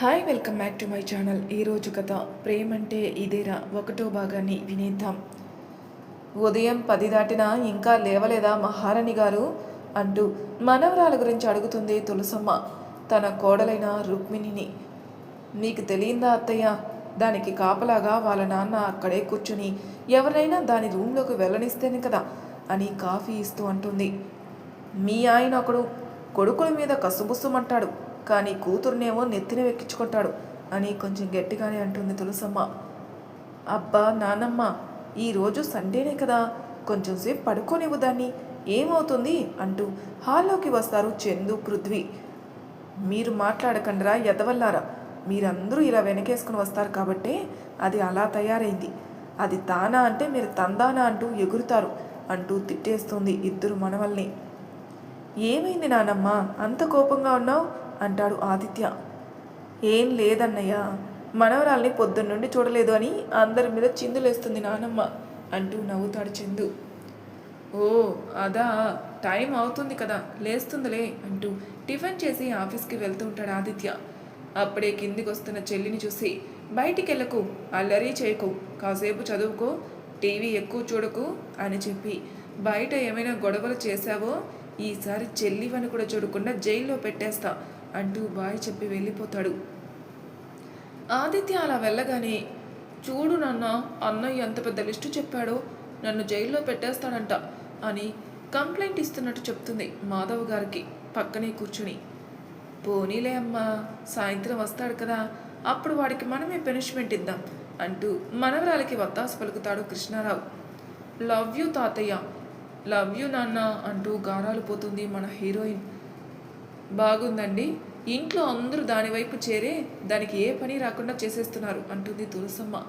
Hi welcome back to my channel. ఈరోజు కథ ప్రేమంటే ఇదేరా ఒకటో భాగాన్ని వినేద్దాం. ఉదయం పది దాటినా ఇంకా లేవలేదా మహారాణి గారు? అంటూ మనవరాల గురించి అడుగుతుంది తులసమ్మ. తన కోడలైన రుక్మిణిని. నీకు తెలియందా అత్తయ్య? దానికి కాపలాగా వాళ్ళ నాన్న అక్కడే కూర్చుని ఎవరైనా దాని రూమ్లోకి వెళ్ళనిస్తేనే కదా అని కాఫీ ఇస్తూ అంటుంది. మీ ఆయన ఒకడు కొడుకుల మీద కసుబుస్సుమంటాడు కానీ కూతురునేమో నెత్తిన వెక్కించుకుంటాడు అని కొంచెం గట్టిగానే అంటుంది తులసమ్మ. అబ్బా నానమ్మ ఈరోజు సండేనే కదా కొంచెం సేపు పడుకోనివ్వు దాన్ని. ఏమవుతుంది అంటూ హాల్లోకి వస్తారు చందు పృథ్వీ. మీరు మాట్లాడకండిరా ఎదవల్లారా. మీరందరూ ఇలా వెనకేసుకుని వస్తారు కాబట్టే అది అలా తయారైంది. అది తానా అంటే మీరు తందానా అంటూ ఎగురుతారు అంటూ తిట్టేస్తుంది ఇద్దరు మనవల్ని. ఏమైంది నానమ్మ అంత కోపంగా ఉన్నావు? అంటాడు ఆదిత్య. ఏం లేదన్నయ్య మనవరాల్ని పొద్దున్నుండి చూడలేదు అని అందరి మీద చిందులేస్తుంది నానమ్మ అంటూ నవ్వుతాడు చందు. ఓ అదా టైం అవుతుంది కదా లేస్తుందిలే అంటూ టిఫిన్ చేసి ఆఫీస్కి వెళ్తూ ఉంటాడు ఆదిత్య. అప్పుడే కిందికి వస్తున్న చెల్లిని చూసి బయటికి వెళ్ళకు అల్లరి చేయకు కాసేపు చదువుకో టీవీ ఎక్కువ చూడకు అని చెప్పి బయట ఏమైనా గొడవలు చేశావో ఈసారి చెల్లివని కూడా చూడకుండా జైల్లో పెట్టేస్తా అంటూ బాయ్ చెప్పి వెళ్ళిపోతాడు. ఆదిత్య అలా వెళ్ళగానే చూడు నాన్న అన్నయ్య ఎంత పెద్ద లిస్టు చెప్పాడో నన్ను జైల్లో పెట్టేస్తాడంట అని కంప్లైంట్ ఇస్తున్నట్టు చెప్తుంది మాధవ్ గారికి పక్కనే కూర్చుని. పోనీలే అమ్మా సాయంత్రం వస్తాడు కదా అప్పుడు వాడికి మనమే పనిష్మెంట్ ఇద్దాం అంటూ మనవరాలకి వత్తాసు పలుకుతాడు కృష్ణారావు. లవ్ యూ తాతయ్య లవ్ యూ నాన్న అంటూ గారాలు పోతుంది మన హీరోయిన్. బాగుందండి. ఇంట్లో అందరూ దాని వైపు చేరే దానికి ఏ పని రాకుండా చేసేస్తున్నారు అంటుంది తులసమ్మ.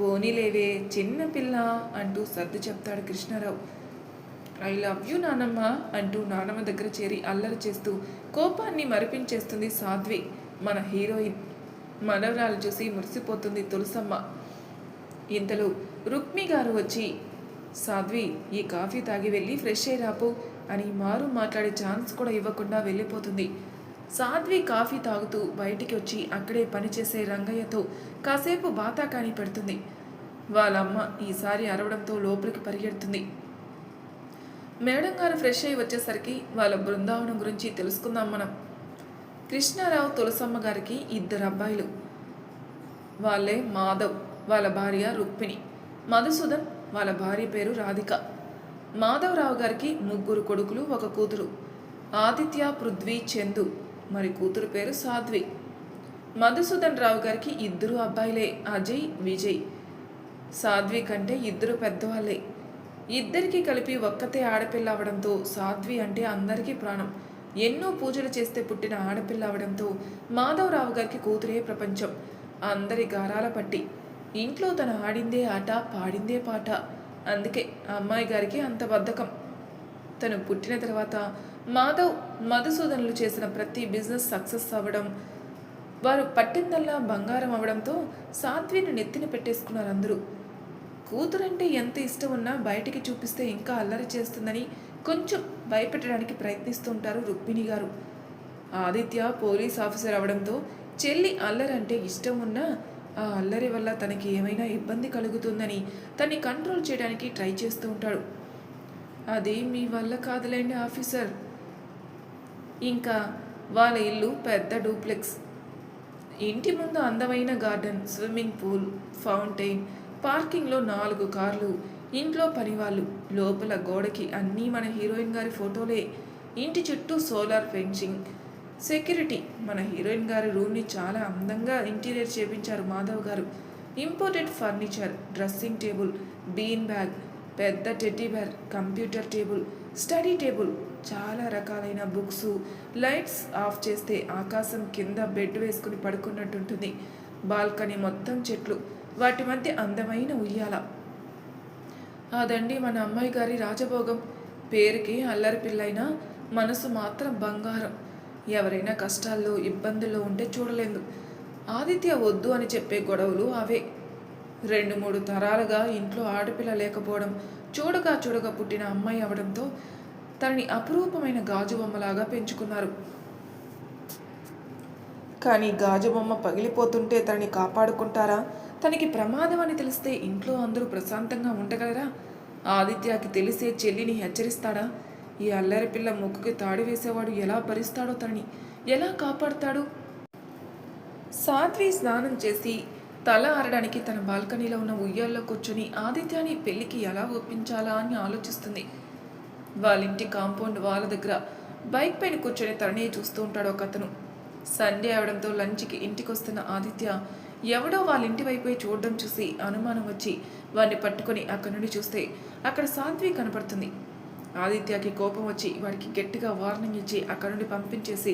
పోనీలేవే చిన్న పిల్ల అంటూ సర్ది చెప్తాడు కృష్ణారావు. ఐ లవ్ యూ నానమ్మ అంటూ నానమ్మ దగ్గర చేరి అల్లరి చేస్తూ కోపాన్ని మరిపించేస్తుంది సాధ్వి మన హీరోయిన్. మనవరాలు చూసి మురిసిపోతుంది తులసమ్మ. ఇంతలో రుక్మి గారు వచ్చి సాధ్వి ఈ కాఫీ తాగి వెళ్ళి ఫ్రెష్ అయ్యి రాపు అని మారు మాట్లాడే ఛాన్స్ కూడా ఇవ్వకుండా వెళ్ళిపోతుంది. సాధ్వి కాఫీ తాగుతూ బయటికి వచ్చి అక్కడే పనిచేసే రంగయ్యతో కాసేపు బాతాకాని పెడుతుంది. వాళ్ళమ్మ ఈసారి అరవడంతో లోపలికి పరిగెడుతుంది. మేడం గారు ఫ్రెష్ అయ్యి వచ్చేసరికి వాళ్ళ బృందావనం గురించి తెలుసుకుందాం మనం. కృష్ణారావు తులసమ్మ గారికి ఇద్దరు అబ్బాయిలు. వాళ్ళే మాధవ్ వాళ్ళ భార్య రుక్మిణి. మధుసూదన్ వాళ్ళ భార్య పేరు రాధిక. మాధవరావు గారికి ముగ్గురు కొడుకులు ఒక కూతురు. ఆదిత్య పృథ్వీ చందు. మరి కూతురు పేరు సాధ్వి. మధుసూదన్ రావు గారికి ఇద్దరు అబ్బాయిలే అజయ్ విజయ్. సాధ్వి కంటే ఇద్దరు పెద్దవాళ్ళే. ఇద్దరికీ కలిపి ఒక్కతే ఆడపిల్ల అవడంతో సాధ్వి అంటే అందరికీ ప్రాణం. ఎన్నో పూజలు చేస్తే పుట్టిన ఆడపిల్ల అవడంతో మాధవరావు గారికి కూతురే ప్రపంచం. అందరి గారాల పట్టి. ఇంట్లో తను ఆడిందే ఆట పాడిందే పాట. అందుకే ఆ అమ్మాయి గారికి అంత బద్ధకం. తను పుట్టిన తర్వాత మాధవ్ మధుసూదనులు చేసిన ప్రతి బిజినెస్ సక్సెస్ అవ్వడం వారు పట్టిందల్లా బంగారం అవడంతో సాధ్విని నెత్తిన పెట్టేసుకున్నారు అందరూ. కూతురంటే ఎంత ఇష్టం ఉన్నా బయటికి చూపిస్తే ఇంకా అల్లరి చేస్తుందని కొంచెం భయపెట్టడానికి ప్రయత్నిస్తుంటారు రుక్మిణి గారు. ఆదిత్య పోలీస్ ఆఫీసర్ అవడంతో చెల్లి అల్లరి అంటే ఇష్టం ఉన్నా ఆ అల్లరి వల్ల తనకి ఏమైనా ఇబ్బంది కలుగుతుందని తన్ని కంట్రోల్ చేయడానికి ట్రై చేస్తూ ఉంటాడు. అది మీ వల్ల కాదులేండి ఆఫీసర్. ఇంకా వాళ్ళ ఇల్లు పెద్ద డూప్లెక్స్. ఇంటి ముందు అందమైన గార్డెన్ స్విమ్మింగ్ పూల్ ఫౌంటైన్ పార్కింగ్లో నాలుగు కార్లు ఇంట్లో పనివాళ్ళు లోపల గోడకి అన్నీ మన హీరోయిన్ గారి ఫోటోలే. ఇంటి చుట్టూ సోలార్ ఫెన్సింగ్ సెక్యూరిటీ. మన హీరోయిన్ గారి రూమ్ని చాలా అందంగా ఇంటీరియర్ చేపించారు మాధవ్ గారు. Imported furniture dressing table bean bag పెద్ద teddy bag computer table study table చాలా రకాలైన బుక్స్ లైట్స్ ఆఫ్ చేస్తే ఆకాశం కింద బెడ్ వేసుకుని పడుకున్నట్టుంటుంది. బాల్కనీ మొత్తం చెట్లు వాటి మధ్య అందమైన ఉయ్యాల. అదండి మన అమ్మాయి గారి రాజభోగం. పేరుకి అల్లరి పిల్లైనా మనసు మాత్రం బంగారం. ఎవరైనా కష్టాల్లో ఇబ్బందుల్లో ఉంటే చూడలేదు. ఆదిత్య వద్దు అని చెప్పే గొడవలు అవే. రెండు మూడు తరాలుగా ఇంట్లో ఆడపిల్ల లేకపోవడం చూడగా చూడగా పుట్టిన అమ్మాయి అవడంతో తనని అపురూపమైన గాజు బొమ్మలాగా పెంచుకున్నారు. కానీ గాజు బొమ్మ పగిలిపోతుంటే తనని కాపాడుకుంటారా? తనకి ప్రమాదం అని తెలిస్తే ఇంట్లో అందరూ ప్రశాంతంగా ఉండగలరా? ఆదిత్యకి తెలిసే చెల్లిని హెచ్చరిస్తాడా? ఈ అల్లరి పిల్ల ముక్కుకి తాడి వేసేవాడు ఎలా భరిస్తాడో తనని ఎలా కాపాడతాడు? సాధ్వి స్నానం చేసి తల ఆరడానికి తన బాల్కనీలో ఉన్న ఉయ్యాల్లో కూర్చొని ఆదిత్యాని పెళ్ళికి ఎలా ఒప్పించాలా అని ఆలోచిస్తుంది. వాళ్ళింటి కాంపౌండ్ వాళ్ళ దగ్గర బైక్ పైన కూర్చొని తననే చూస్తూ ఉంటాడు ఒక అతను సండే అవడంతో లంచ్కి ఇంటికి వస్తున్న ఆదిత్య ఎవడో వాళ్ళ ఇంటి వైపు చూడడం చూసి అనుమానం వచ్చి వాడిని పట్టుకొని అక్కడి నుండి చూస్తే అక్కడ సాధ్వి కనపడుతుంది. ఆదిత్యకి కోపం వచ్చి వాడికి గట్టిగా వార్నింగ్ ఇచ్చి అక్కడ నుండి పంపించేసి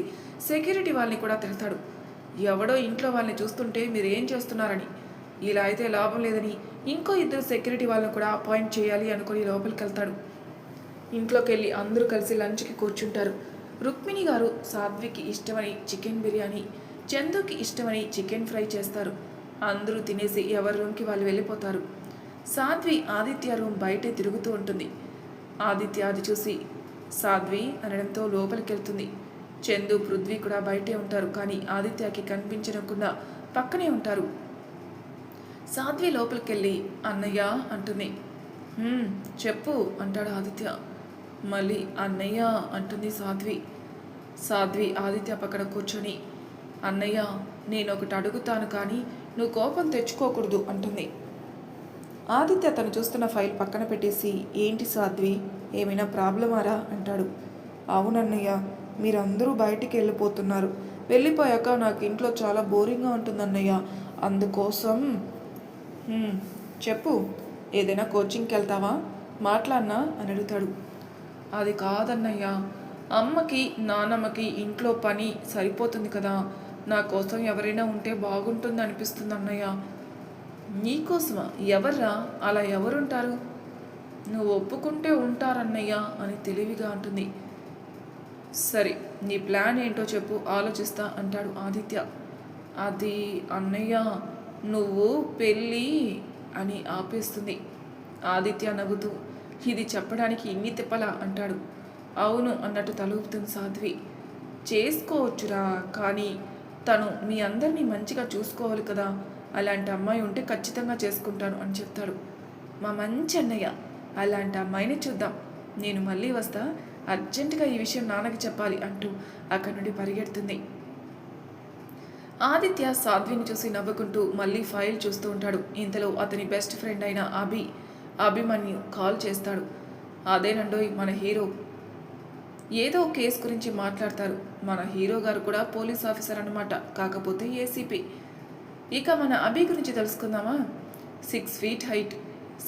సెక్యూరిటీ వాళ్ళని కూడా తిడతాడు. ఎవడో ఇంట్లో వాళ్ళని చూస్తుంటే మీరు ఏం చేస్తున్నారని. ఇలా అయితే లాభం లేదని ఇంకో ఇద్దరు సెక్యూరిటీ వాళ్ళని కూడా అపాయింట్ చేయాలి అనుకుని లోపలికి వెళ్తాడు. ఇంట్లోకి వెళ్ళి అందరూ కలిసి లంచ్కి కూర్చుంటారు. రుక్మిణి గారు సాధ్వికి ఇష్టమని చికెన్ బిర్యానీ చందుకి ఇష్టమని చికెన్ ఫ్రై చేస్తారు. అందరూ తినేసి ఎవరి రూమ్కి వాళ్ళు వెళ్ళిపోతారు. సాధ్వి ఆదిత్య రూమ్ బయటే తిరుగుతూ ఉంటుంది. ఆదిత్య అది చూసి సాధ్వి అనడంతో లోపలికి వెళ్తుంది చందు పృథ్వీ కూడా బయటే ఉంటారు కానీ ఆదిత్యకి కనిపించకుండా పక్కనే ఉంటారు. సాధ్వి లోపలికెళ్ళి అన్నయ్య అంటుంది. చెప్పు అంటాడు ఆదిత్య. మళ్ళీ అన్నయ్య అంటుంది సాధ్వి. సాధ్వి ఆదిత్య పక్కన కూర్చొని అన్నయ్య నేను ఒకటి అడుగుతాను కానీ నువ్వు కోపం తెచ్చుకోకూడదు అంటుంది. ఆదిత్య తను చూస్తున్న ఫైల్ పక్కన పెట్టేసి ఏంటి సాధ్వి? ఏమైనా ప్రాబ్లమారా? అంటాడు. అవునన్నయ్య మీరందరూ బయటికి వెళ్ళిపోతున్నారు. వెళ్ళిపోయాక నాకు ఇంట్లో చాలా బోరింగ్గా ఉంటుందన్నయ్య. అందుకోసం చెప్పు. ఏదైనా కోచింగ్కి వెళ్తావా? మాట్లాడినా? అని అడుగుతాడు. అది కాదన్నయ్య. అమ్మకి నాన్నమ్మకి ఇంట్లో పని సరిపోతుంది కదా. నా కోసం ఎవరైనా ఉంటే బాగుంటుంది అనిపిస్తుంది అన్నయ్య నీకోసమా? ఎవర్రా? అలా ఎవరుంటారు? నువ్వు ఒప్పుకుంటే ఉంటారన్నయ్యా అని తెలివిగా అంటుంది. సరే నీ ప్లాన్ ఏంటో చెప్పు ఆలోచిస్తా అంటాడు ఆదిత్య. అది అన్నయ్య నువ్వు పెళ్ళి అని ఆపేస్తుంది. ఆదిత్య నవ్వుతూ ఇది చెప్పడానికి ఇన్ని తిప్పలా అంటాడు. అవును అన్నట్టు తలూపుతుంది సాధ్వి. చేసుకోవచ్చురా కానీ తను మీ అందరినీ మంచిగా చూసుకోవాలి కదా. అలాంటి అమ్మాయి ఉంటే ఖచ్చితంగా చేసుకుంటాను అని చెప్తాడు. మా మంచి అన్నయ్య అలాంటి అమ్మాయిని చూద్దాం. నేను మళ్ళీ వస్తా అర్జెంటుగా ఈ విషయం నాన్నకి చెప్పాలి అంటూ అక్కడి నుండి పరిగెడుతుంది. ఆదిత్య సాధ్విని చూసి నవ్వుకుంటూ మళ్ళీ ఫైల్ చూస్తూ ఉంటాడు. ఇంతలో అతని బెస్ట్ ఫ్రెండ్ అయిన అభి అభిమన్యు కాల్ చేస్తాడు. అదేనండోయ్ మన హీరో. ఏదో కేసు గురించి మాట్లాడతారు. మన హీరో గారు కూడా పోలీస్ ఆఫీసర్ అన్నమాట కాకపోతే ఏసీపీ. ఇక మన అభి గురించి తెలుసుకుందామా? Six feet height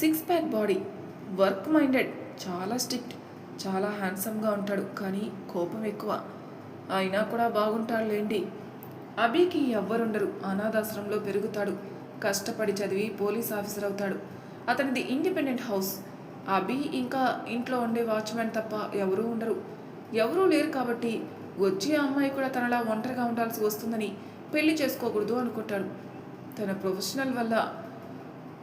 six pack body work minded చాలా స్ట్రిక్ట్ చాలా హ్యాండ్సమ్గా ఉంటాడు కానీ కోపం ఎక్కువ. అయినా కూడా బాగుంటాడులేండి. అభికి ఎవ్వరుండరు అనాథాశ్రమంలో పెరుగుతాడు కష్టపడి చదివి పోలీస్ ఆఫీసర్ అవుతాడు. అతనిది ఇండిపెండెంట్ హౌస్. అభి ఇంకా ఇంట్లో ఉండే వాచ్మెన్ తప్ప ఎవరూ ఉండరు. ఎవరూ లేరు కాబట్టి వచ్చే అమ్మాయి కూడా తనలా ఒంటరిగా ఉండాల్సి వస్తుందని పెళ్ళి చేసుకోకూడదు అనుకుంటాడు. తన ప్రొఫెషనల్ వల్ల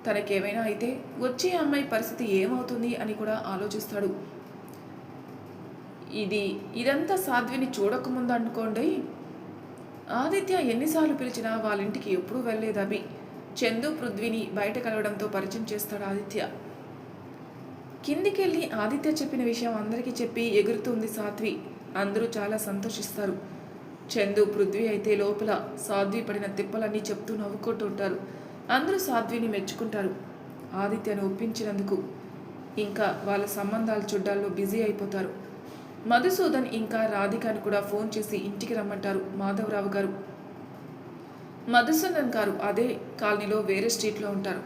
తనకేమైనా అయితే వచ్చే అమ్మాయి పరిస్థితి ఏమవుతుంది అని కూడా ఆలోచిస్తాడు. ఇది ఇదంతా సాధ్విని చూడకముందు అనుకోండి. ఆదిత్య ఎన్నిసార్లు పిలిచినా వాళ్ళ ఇంటికి ఎప్పుడూ వెళ్ళలేదు అభి. చందు పృథ్వీని బయట కలవడంతో పరిచయం చేస్తాడు ఆదిత్య. కిందికెళ్ళి ఆదిత్య చెప్పిన విషయం అందరికీ చెప్పి ఎగురుతుంది సాధ్వి. అందరూ చాలా సంతోషిస్తారు. చందు పృథ్వీ అయితే లోపల సాధ్వి పడిన తిప్పలన్నీ చెప్తూ నవ్వుకుంటూ ఉంటారు అందరూ సాధ్విని మెచ్చుకుంటారు. ఆదిత్యను ఒప్పించినందుకు ఇంకా వాళ్ళ సంబంధాలు చూడ్డాల్లో బిజీ అయిపోతారు. మధుసూదన్ ఇంకా రాధికను కూడా ఫోన్ చేసి ఇంటికి రమ్మంటారు మాధవరావు గారు. మధుసూదన్ గారు అదే కాలనీలో వేరే స్ట్రీట్లో ఉంటారు.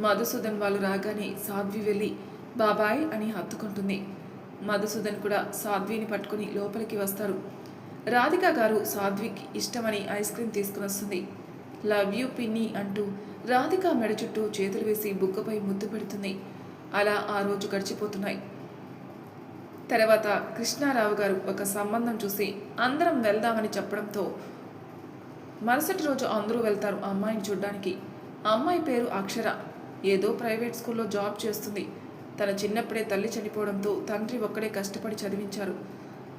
మధుసూదన్ వాళ్ళు రాగానే సాధ్వి వెళ్ళి బాబాయ్ అని హత్తుకుంటుంది. మధుసూదన్ కూడా సాధ్విని పట్టుకుని లోపలికి వస్తారు. రాధిక గారు సాధ్విక్ ఇష్టమని ఐస్ క్రీమ్ తీసుకుని వస్తుంది లవ్ యూ పిన్ని అంటూ రాధిక మెడ చుట్టూ చేతులు వేసి బుగ్గపై ముద్దు పెడుతుంది. అలా ఆ రోజు గడిచిపోతున్నాయి. తర్వాత కృష్ణారావు గారు ఒక సంబంధం చూసి అందరం వెళ్దామని చెప్పడంతో మరుసటి రోజు అందరూ వెళ్తారు అమ్మాయిని చూడ్డానికి. అమ్మాయి పేరు అక్షర. ఏదో ప్రైవేట్ స్కూల్లో జాబ్ చేస్తుంది. తన చిన్నప్పుడే తల్లి చనిపోవడంతో తండ్రి ఒక్కడే కష్టపడి చదివించారు.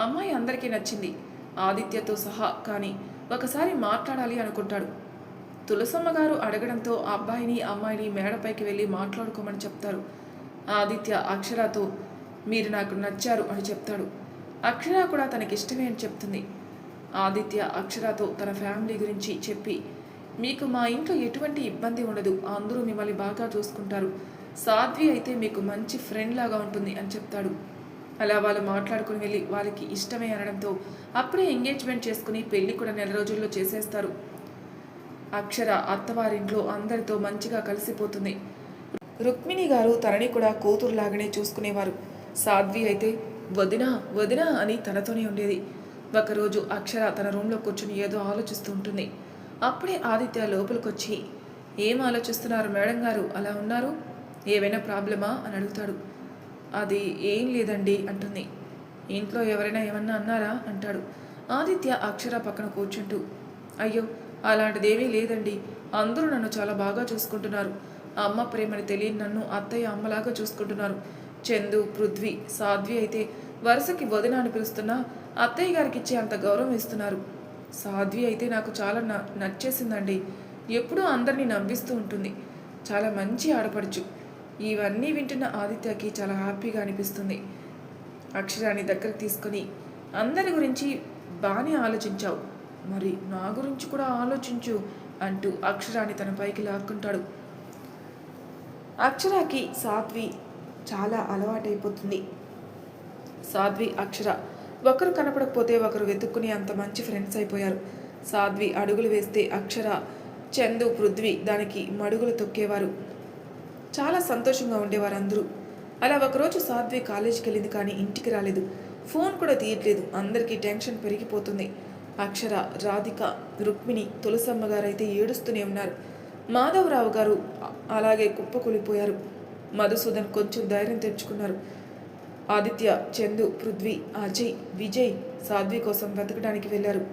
అమ్మాయి అందరికీ నచ్చింది. ఆదిత్యతో సహా కానీ ఒకసారి మాట్లాడాలి అనుకుంటాడు. తులసమ్మ గారు అడగడంతో అబ్బాయిని అమ్మాయిని మేడపైకి వెళ్ళి మాట్లాడుకోమని చెప్తారు. ఆదిత్య అక్షరాతో మీరు నాకు నచ్చారు అని చెప్తాడు. అక్షర కూడా తనకిష్టమే అని చెప్తుంది. ఆదిత్య అక్షరాతో తన ఫ్యామిలీ గురించి చెప్పి మీకు మా ఇంట్లో ఎటువంటి ఇబ్బంది ఉండదు. అందరూ మిమ్మల్ని బాగా చూసుకుంటారు. సాధ్వి అయితే మీకు మంచి ఫ్రెండ్ లాగా ఉంటుంది అని చెప్తాడు. అలా వాళ్ళు మాట్లాడుకుని వెళ్ళి వాళ్ళకి ఇష్టమే అనడంతో అప్పుడే ఎంగేజ్మెంట్ చేసుకుని పెళ్ళి కూడా నెల రోజుల్లో చేసేస్తారు. అక్షర అత్తవారింట్లో అందరితో మంచిగా కలిసిపోతుంది. రుక్మిణి గారు తనని కూడా కూతురులాగానే చూసుకునేవారు. సాధ్వి అయితే వదినా వదినా అని తనతోనే ఉండేది. ఒకరోజు అక్షర తన రూమ్లో కూర్చుని ఏదో ఆలోచిస్తూ ఉంటుంది. అప్పుడే ఆదిత్య లోపలికొచ్చి ఏం ఆలోచిస్తున్నారు మేడం గారు? అలా ఉన్నారు? ఏవైనా ప్రాబ్లమా? అని అడుగుతాడు. అది ఏం లేదండి అంటుంది. ఇంట్లో ఎవరైనా ఏమన్నా అన్నారా? అంటాడు. ఆదిత్య అక్షర పక్కన కూర్చుంటూ అయ్యో అలాంటిదేమీ లేదండి. అందరూ నన్ను చాలా బాగా చూసుకుంటున్నారు. అమ్మ ప్రేమని తెలియని నన్ను అత్తయ్య అమ్మలాగా చూసుకుంటున్నారు. చందు పృథ్వీ సాధ్వి అయితే వరుసకి వదిన అని పిలుస్తున్నా అత్తయ్య గారికి ఇచ్చే అంత గౌరవం ఇస్తున్నారు. సాధ్వి అయితే నాకు చాలా న నచ్చేసిందండి. ఎప్పుడూ అందరినీ నవ్విస్తూ ఉంటుంది. చాలా మంచి ఆడపడుచు. ఇవన్నీ వింటున్న ఆదిత్యకి చాలా హ్యాపీగా అనిపిస్తుంది. అక్షరాన్ని దగ్గరకు తీసుకొని అందరి గురించి బాగానే ఆలోచించావు. మరి నా గురించి కూడా ఆలోచించు అంటూ అక్షరాన్ని తన పైకి లాక్కుంటాడు. అక్షరాకి సాధ్వి చాలా అలవాటైపోతుంది. సాధ్వి అక్షర ఒకరు కనపడకపోతే ఒకరు వెతుక్కుని అంత మంచి ఫ్రెండ్స్ అయిపోయారు. సాధ్వి అడుగులు వేస్తే అక్షర చందు పృథ్వీ దానికి మడుగులు తొక్కేవారు. చాలా సంతోషంగా ఉండేవారు అందరూ. అలా ఒకరోజు సాధ్వి కాలేజీకి వెళ్ళింది కానీ ఇంటికి రాలేదు. ఫోన్ కూడా తీయట్లేదు. అందరికీ టెన్షన్ పెరిగిపోతుంది. అక్షర రాధిక రుక్మిణి తులసమ్మ గారు అయితే ఏడుస్తూనే ఉన్నారు. మాధవరావు గారు అలాగే కుప్పకూలిపోయారు. మధుసూదన్ కొంచెం ధైర్యం తెచ్చుకున్నారు. ఆదిత్య చందు పృథ్వీ అజయ్ విజయ్ సాధ్వి కోసం వెతకడానికి వెళ్ళారు.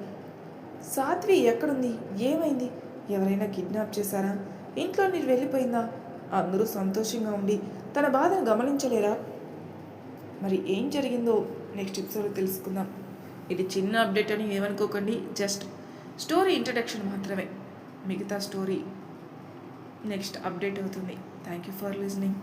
సాధ్వి ఎక్కడుంది? ఏమైంది? ఎవరైనా కిడ్నాప్ చేశారా? ఇంట్లో నీరు వెళ్ళిపోయిందా? అందరూ సంతోషంగా ఉండి తన బాధను గమనించలేరా? మరి ఏం జరిగిందో నెక్స్ట్ ఎపిసోడ్లో తెలుసుకుందాం. ఇది చిన్న అప్డేట్ అని ఏమనుకోకండి జస్ట్ స్టోరీ ఇంట్రడక్షన్ మాత్రమే. మిగతా స్టోరీ నెక్స్ట్ అప్డేట్ అవుతుంది. Thank you for listening